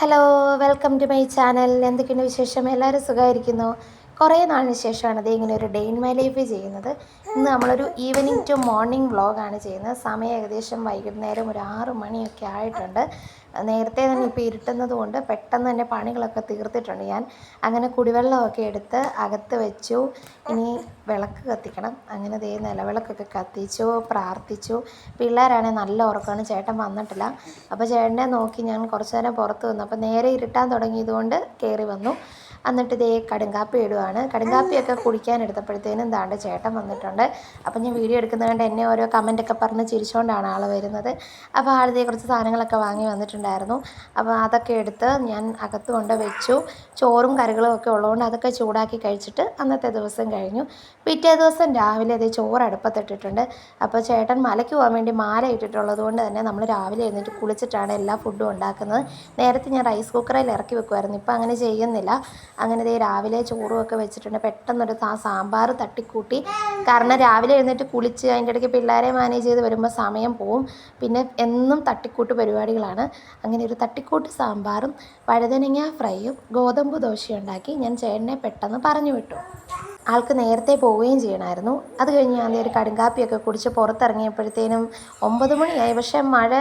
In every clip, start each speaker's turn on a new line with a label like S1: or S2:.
S1: Hello welcome to my channel എന്തൊക്കെയുണ്ട് വിശേഷം? എല്ലാവരും സുഖമായിരിക്കുന്നു. കുറേ നാളിന് ശേഷമാണ് ഇത് ഇങ്ങനെ ഒരു ഡേ ഇൻ മൈ ലൈഫ് ചെയ്യുന്നത്. ഇന്ന് നമ്മളൊരു ഈവനിങ് ടു മോർണിംഗ് വ്ളോഗാണ് ചെയ്യുന്നത്. സമയം ഏകദേശം വൈകുന്നേരം ഒരു ആറ് മണിയൊക്കെ ആയിട്ടുണ്ട്. നേരത്തെ തന്നെ ഇപ്പോൾ ഇരുട്ടുന്നത് കൊണ്ട് പെട്ടെന്ന് തന്നെ പണികളൊക്കെ തീർത്തിട്ടുണ്ട്. ഞാൻ അങ്ങനെ കുടിവെള്ളമൊക്കെ എടുത്ത് അകത്ത് വെച്ചു. ഇനി വിളക്ക് കത്തിക്കണം. അങ്ങനെ ദേ നിലവിളക്കൊക്കെ കത്തിച്ചു പ്രാർത്ഥിച്ചു. പിള്ളേരാണെങ്കിൽ നല്ല ഉറക്കമാണ്. ചേട്ടൻ വന്നിട്ടില്ല. അപ്പോൾ ചേട്ടനെ നോക്കി ഞാൻ കുറച്ച് നേരം പുറത്ത് വന്നു. അപ്പോൾ നേരെ ഇരുട്ടാൻ തുടങ്ങിയതുകൊണ്ട് കയറി വന്നു. എന്നിട്ട് ഇതേ കടുങ്കാപ്പി ഇടുവാണ്. കടുങ്കാപ്പിയൊക്കെ കുടിക്കാൻ എടുത്തപ്പോഴത്തേനും ദാണ്ട് ചേട്ടൻ വന്നിട്ടുണ്ട്. അപ്പം ഞാൻ വീഡിയോ എടുക്കുന്നതുകൊണ്ട് എന്നെ ഓരോ കമന്റൊക്കെ പറഞ്ഞ് ചിരിച്ചുകൊണ്ടാണ് ആൾ വരുന്നത്. അപ്പോൾ ആളിതേ കുറച്ച് സാധനങ്ങളൊക്കെ വാങ്ങി വന്നിട്ടുണ്ടായിരുന്നു. അപ്പോൾ അതൊക്കെ എടുത്ത് ഞാൻ അകത്ത് കൊണ്ട് വെച്ചു. ചോറും കറികളും ഒക്കെ ഉള്ളതുകൊണ്ട് അതൊക്കെ ചൂടാക്കി കഴിച്ചിട്ട് അന്നത്തെ ദിവസം കഴിഞ്ഞു. പിറ്റേ ദിവസം രാവിലെ അതേ ചോറ് അടുപ്പത്തിട്ടിട്ടുണ്ട്. അപ്പോൾ ചേട്ടൻ മലയ്ക്ക് പോകാൻ വേണ്ടി മാല ഇട്ടിട്ടുള്ളത് കൊണ്ട് തന്നെ നമ്മൾ രാവിലെ എഴുന്നേറ്റ് കുളിച്ചിട്ടാണ് എല്ലാ ഫുഡും ഉണ്ടാക്കുന്നത്. നേരത്തെ ഞാൻ റൈസ് കുക്കറിൽ ഇറക്കി വെക്കുമായിരുന്നു ഇപ്പം അങ്ങനെ ചെയ്യുന്നില്ല. അങ്ങനെ ദേ രാവിലെ ചോറും ഒക്കെ വെച്ചിട്ടുണ്ട്. പെട്ടെന്നൊരു ആ സാമ്പാർ തട്ടിക്കൂട്ടി. കാരണം രാവിലെ എഴുന്നേറ്റ് കുളിച്ച് അതിന്റെ ഇടയ്ക്ക് പിള്ളേരെ മാനേജ് ചെയ്ത് വരുമ്പോൾ സമയം പോവും. പിന്നെ എന്നും തട്ടിക്കൂട്ട് പരിപാടികളാണ്. അങ്ങനെ ഒരു തട്ടിക്കൂട്ട് സാമ്പാറും വഴുതനങ്ങ ഫ്രൈയും ഗോതമ്പ് ദോശയും ഉണ്ടാക്കി ഞാൻ ചേട്ടനെ പെട്ടെന്ന് പറഞ്ഞു വിട്ടു. ആൾക്ക് നേരത്തെ പോവുകയും ചെയ്യണമായിരുന്നു. അത് കഴിഞ്ഞ് ഞാൻ ഒരു കടുങ്കാപ്പിയൊക്കെ കുടിച്ച് പുറത്തിറങ്ങിയപ്പോഴത്തേനും ഒമ്പത് മണിയായി. പക്ഷേ മഴ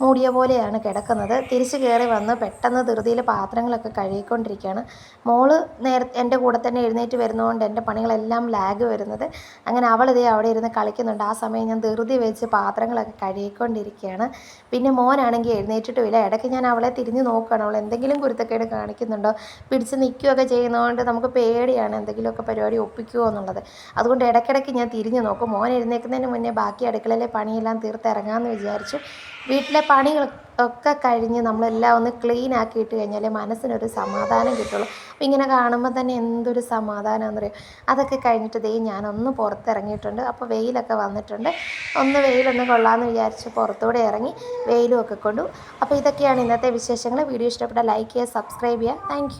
S1: മൂടിയ പോലെയാണ് കിടക്കുന്നത്. തിരിച്ച് കയറി വന്ന് പെട്ടെന്ന് ധൃതിയിൽ പാത്രങ്ങളൊക്കെ കഴുകിക്കൊണ്ടിരിക്കുകയാണ്. മോൾ നേര എന്റെ കൂടെ തന്നെ എഴുന്നേറ്റ് വരുന്നതുകൊണ്ട് എന്റെ പണികളെല്ലാം ലാഗ് വരുന്നത്. അങ്ങനെ അവളിതേ അവിടെ ഇരുന്ന് കളിക്കുന്നുണ്ട്. ആ സമയം ഞാൻ ധൃതി വെച്ച് പാത്രങ്ങളൊക്കെ കഴുകിക്കൊണ്ടിരിക്കുകയാണ്. പിന്നെ മോനാണെങ്കിൽ എഴുന്നേറ്റിട്ടുമില്ല ഇടയ്ക്ക് ഞാൻ അവളെ തിരിഞ്ഞ് നോക്കുകയാണ്. അവൾ എന്തെങ്കിലും കുരുത്തക്കേട് കാണിക്കുന്നുണ്ടോ? പിടിച്ച് നിൽക്കുകയൊക്കെ ചെയ്യുന്നതുകൊണ്ട് നമുക്ക് പേടിയാണ് എന്തെങ്കിലുമൊക്കെ പരിപാടി ഒപ്പിക്കുമോ എന്നുള്ളത്. അതുകൊണ്ട് ഇടയ്ക്കിടയ്ക്ക് ഞാൻ തിരിഞ്ഞ് നോക്കും. മോൻ എഴുന്നേൽക്കുന്നതിന് മുന്നേ ബാക്കി അടുക്കളയിലെ പണിയെല്ലാം തീർത്തിറങ്ങാമെന്ന് വിചാരിച്ചു. വീട്ടിലെ പണികൾ ഒക്കെ കഴിഞ്ഞ് നമ്മളെല്ലാം ഒന്ന് ക്ലീൻ ആക്കിയിട്ട് കഴിഞ്ഞാൽ മനസ്സിനൊരു സമാധാനം കിട്ടുള്ളൂ. അപ്പം ഇങ്ങനെ കാണുമ്പോൾ തന്നെ എന്തൊരു സമാധാനമാണെന്ന് പറയും അതൊക്കെ കഴിഞ്ഞിട്ട് ദേ ഞാനൊന്ന് പുറത്തിറങ്ങിയിട്ടുണ്ട്. അപ്പോൾ വെയിലൊക്കെ വന്നിട്ടുണ്ട്. ഒന്ന് വെയിലൊന്ന് കൊള്ളാമെന്ന് വിചാരിച്ച് പുറത്തൂടെ ഇറങ്ങി വെയിലും ഒക്കെ കൊണ്ടു. അപ്പോൾ ഇതൊക്കെയാണ് ഇന്നത്തെ വിശേഷങ്ങൾ വീഡിയോ ഇഷ്ടപ്പെട്ടാൽ ലൈക്ക് ചെയ്യുക സബ്സ്ക്രൈബ് ചെയ്യുക. താങ്ക്